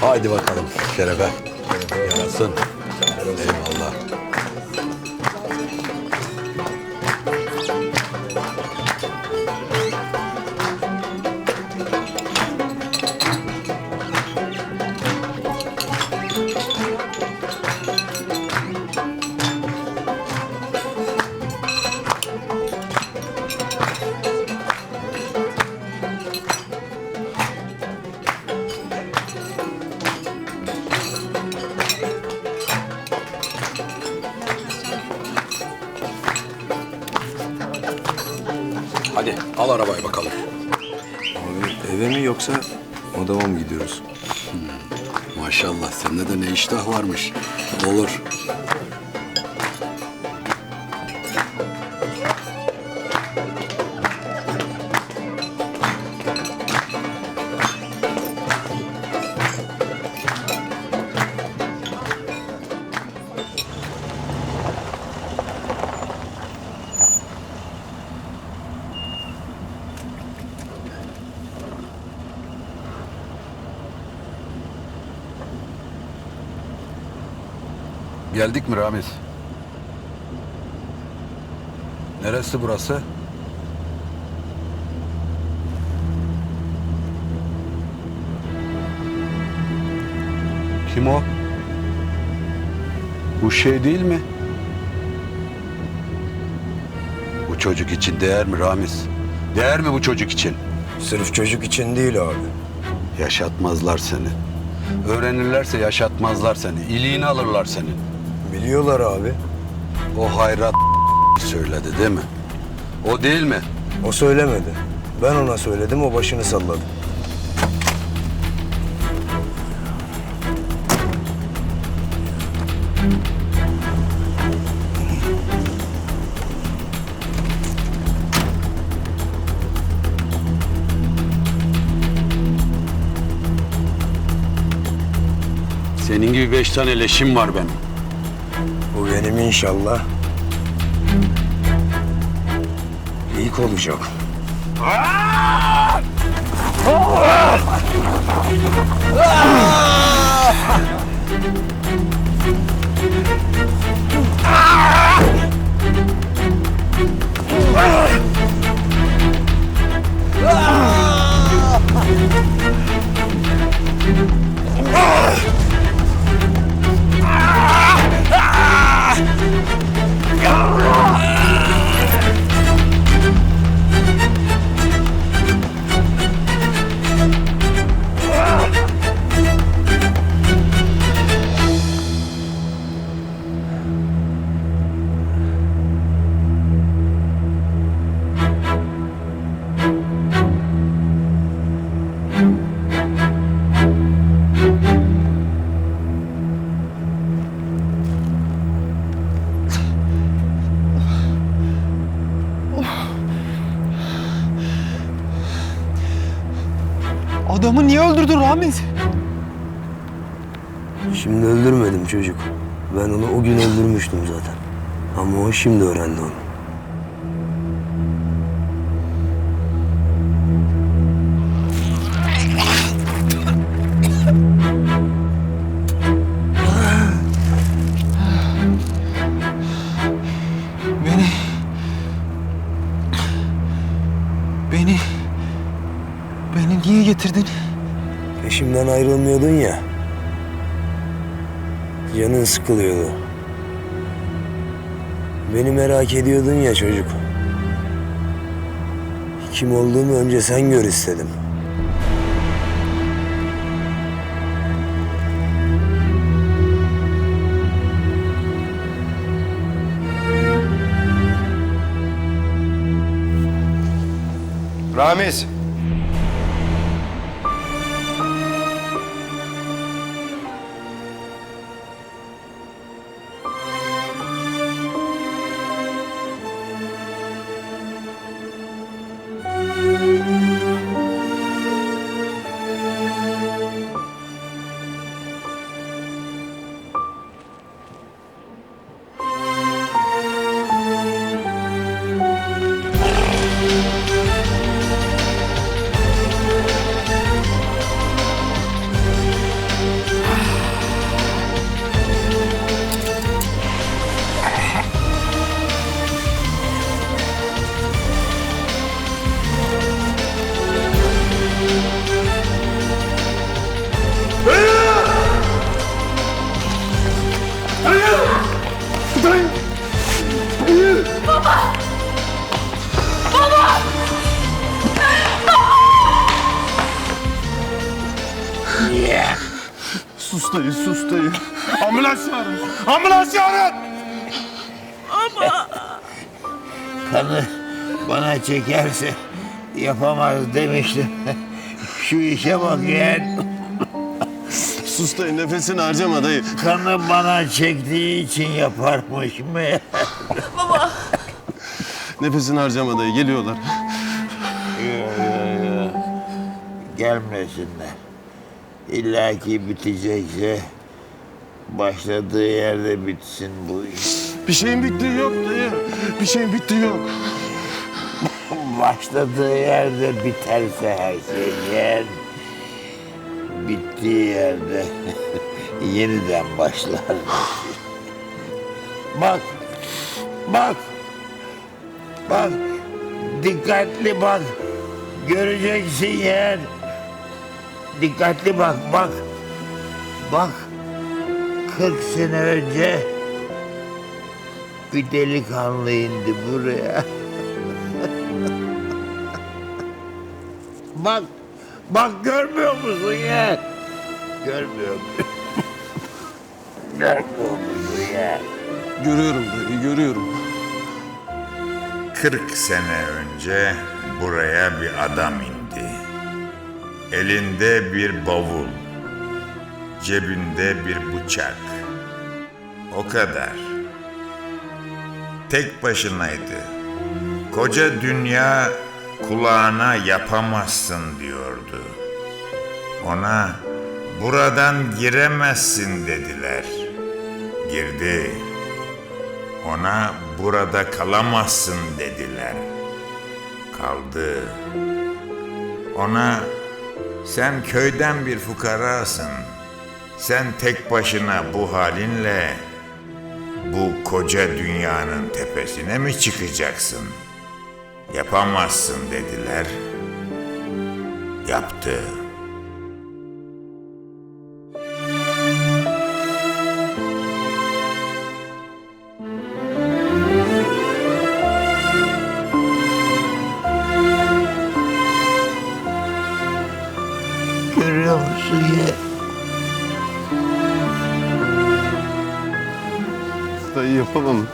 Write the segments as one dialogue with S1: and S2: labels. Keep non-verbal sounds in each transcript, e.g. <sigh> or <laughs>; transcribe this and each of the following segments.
S1: Haydi bakalım şerefe. Yarasın. Al arabayı bakalım.
S2: Abi eve mi yoksa odama mı gidiyoruz?
S1: Maşallah sende de ne iştah varmış. Olur. Geldik mi Ramiz? Neresi burası? Kim o? Bu şey değil mi? Bu çocuk için değer mi Ramiz? Değer mi bu çocuk için?
S2: Sırf çocuk için değil abi.
S1: Yaşatmazlar seni. Öğrenirlerse yaşatmazlar seni. İliğini alırlar senin.
S2: Biliyorlar abi.
S1: O hayrat <laughs> söyledi değil mi? O değil mi?
S2: O söylemedi. Ben ona söyledim, o başını salladı.
S1: Senin gibi beş tane leşim var benim.
S2: İnşallah. İlk olacak.
S3: Adamı niye öldürdün Ramiz?
S2: Şimdi öldürmedim çocuk. Ben onu o gün öldürmüştüm zaten. Ama o şimdi öğrendi onu. Ayrılmıyordun ya. Canın sıkılıyordu. Beni merak ediyordun ya çocuk. Kim olduğumu önce sen gör istedim.
S4: Ramiz. Ambulans çağırın.
S5: Kanı bana çekerse yapamaz demiştim. Şu işe bak yeğen.
S4: Sus dayı, nefesini harcama dayı.
S5: Kanı bana çektiği için yaparmış mı?
S4: Nefesini harcama dayı, geliyorlar.
S5: Gelmesinler. İlla ki bitecekse başladığı yerde bitsin bu iş.
S4: Bir şeyin bittiği yok dayı. Bir şeyin bittiği yok.
S5: Başladığı yerde biterse her şey yeğen. Bittiği yerde <laughs> yeniden başlar. Bak, bak, bak, dikkatli bak. Göreceksin yeğen. Dikkatli bak, bak. Bak, 40 sene önce bir delikanlı indi buraya. <laughs> Bak, bak görmüyor musun ya? Görmüyor musun? <laughs> görmüyor musun ya?
S4: Görüyorum dayı, görüyorum.
S6: 40 sene önce buraya bir adam indi. Elinde bir bavul, cebinde bir bıçak. O kadar. Tek başınaydı. Koca dünya kulağına yapamazsın diyordu. Ona buradan giremezsin dediler. Girdi. Ona burada kalamazsın dediler. Kaldı. Ona sen köyden bir fukarasın. Sen tek başına bu halinle bu koca dünyanın tepesine mi çıkacaksın? Yapamazsın dediler. Yaptı.
S5: Görüyor musun ya?
S4: Yapamam.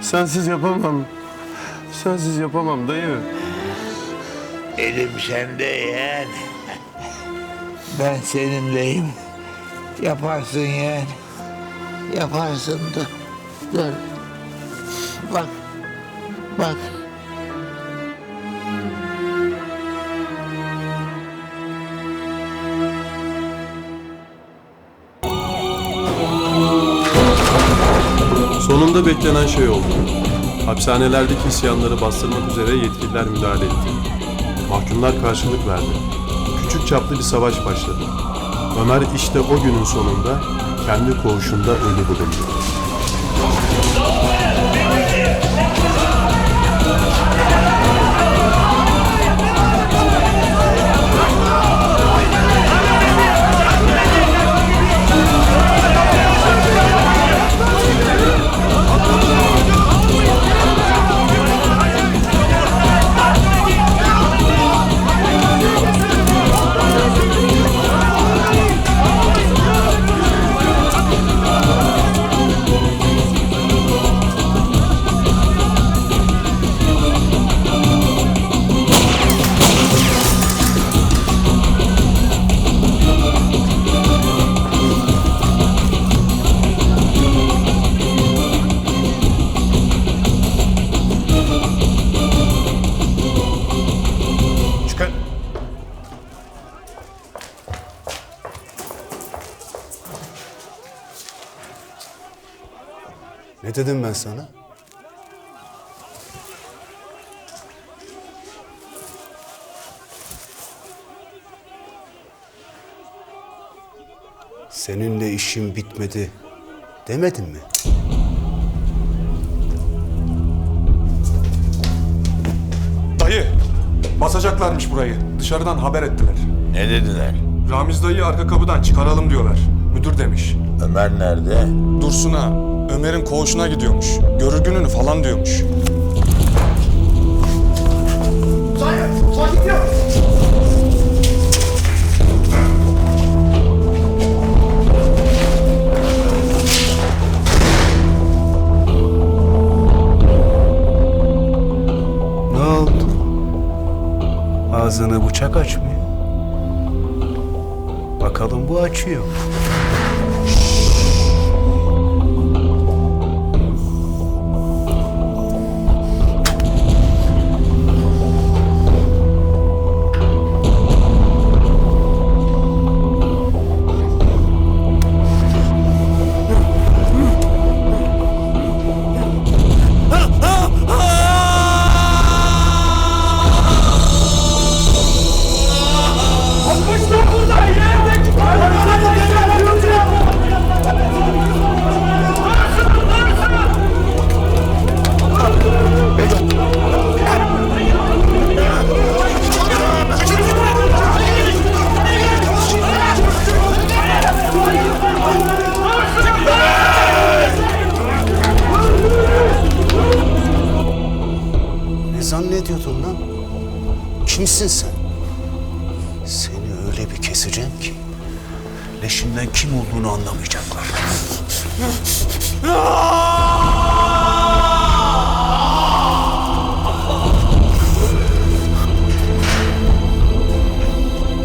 S4: Sensiz yapamam. Sensiz yapamam dayı.
S5: Elim sende yeğen. Ben seninleyim. Yaparsın yeğen. Yaparsın da. Dur. Bak. Bak.
S7: Sonunda beklenen şey oldu. Hapishanelerdeki isyanları bastırmak üzere yetkililer müdahale etti. Mahkumlar karşılık verdi. Küçük çaplı bir savaş başladı. Ömer işte o günün sonunda kendi koğuşunda ölü bulundu.
S1: Dedim ben sana? Seninle işim bitmedi demedim mi?
S8: Dayı, basacaklarmış burayı. Dışarıdan haber ettiler.
S5: Ne dediler?
S8: Ramiz dayıyı arka kapıdan çıkaralım diyorlar. Müdür demiş.
S5: Ömer nerede?
S8: Dursun'a, Ömer'in koğuşuna gidiyormuş. Görür gününü falan diyormuş. Sakin, sakin ya. Ne oldu?
S9: Ağzını bıçak açmıyor. Bakalım bu açıyor. Bir keseceğim ki leşinden kim olduğunu anlamayacaklar.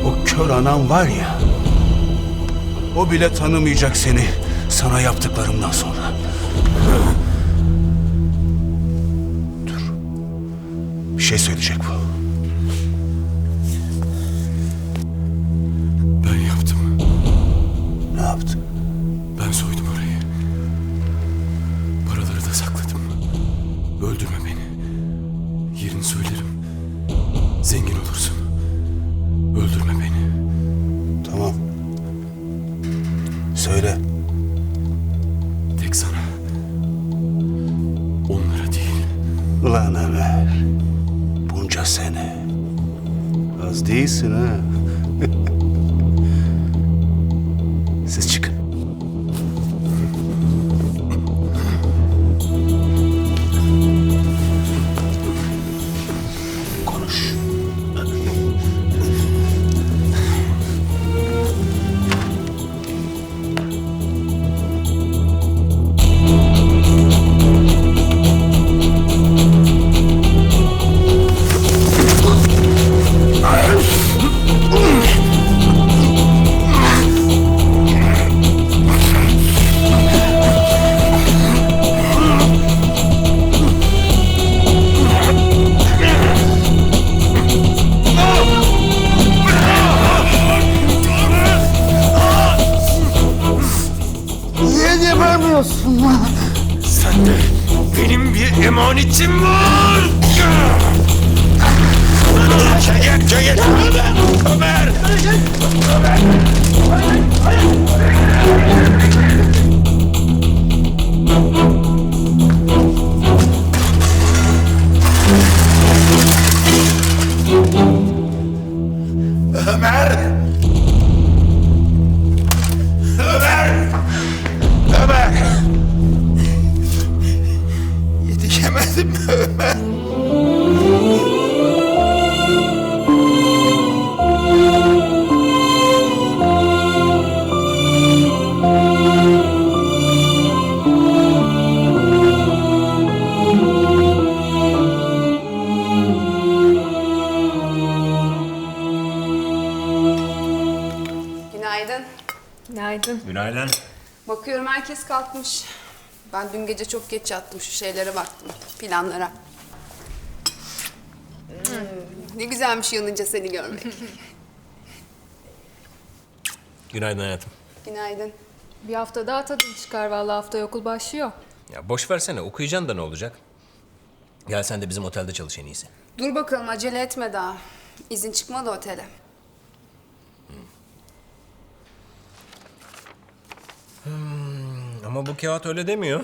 S9: O kör anan var ya, o bile tanımayacak seni sana yaptıklarımdan sonra. Bir şey söyleyecek bu.
S6: 起来
S10: Günaydın.
S11: Günaydın.
S10: Bakıyorum herkes kalkmış. Ben dün gece çok geç yattım. Şu şeylere baktım. Planlara. Hmm, Ne güzelmiş yanınca seni görmek. <laughs>
S12: Günaydın hayatım.
S10: Günaydın.
S11: Bir hafta daha tadın çıkar vallahi haftaya okul başlıyor.
S12: Ya boş versene okuyacaksın da ne olacak? Gel sen de bizim otelde çalış en iyisi.
S10: Dur bakalım acele etme daha. İzin çıkmadı otele.
S12: Ama bu kağıt öyle demiyor.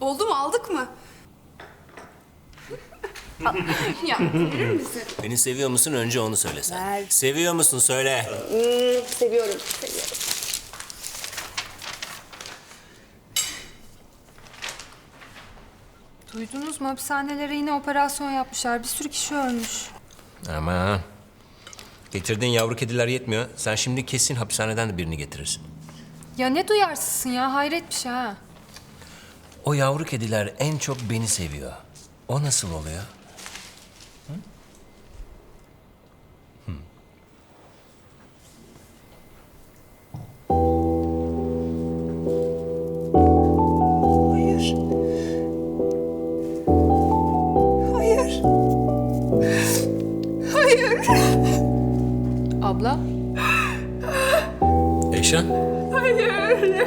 S10: Oldu mu aldık mı? <laughs> ya verir misin?
S12: Beni seviyor musun önce onu söyle sen.
S10: Ver.
S12: Seviyor musun söyle.
S10: Hmm, seviyorum, seviyorum.
S11: Duydunuz mu hapishanelere yine operasyon yapmışlar. Bir sürü kişi ölmüş.
S12: Ama getirdiğin yavru kediler yetmiyor. Sen şimdi kesin hapishaneden de birini getirirsin.
S11: Ya ne duyarsızsın ya hayret bir şey ha.
S12: O yavru kediler en çok beni seviyor. O nasıl oluyor?
S11: Abla?
S12: Eyşan?
S11: Hayır.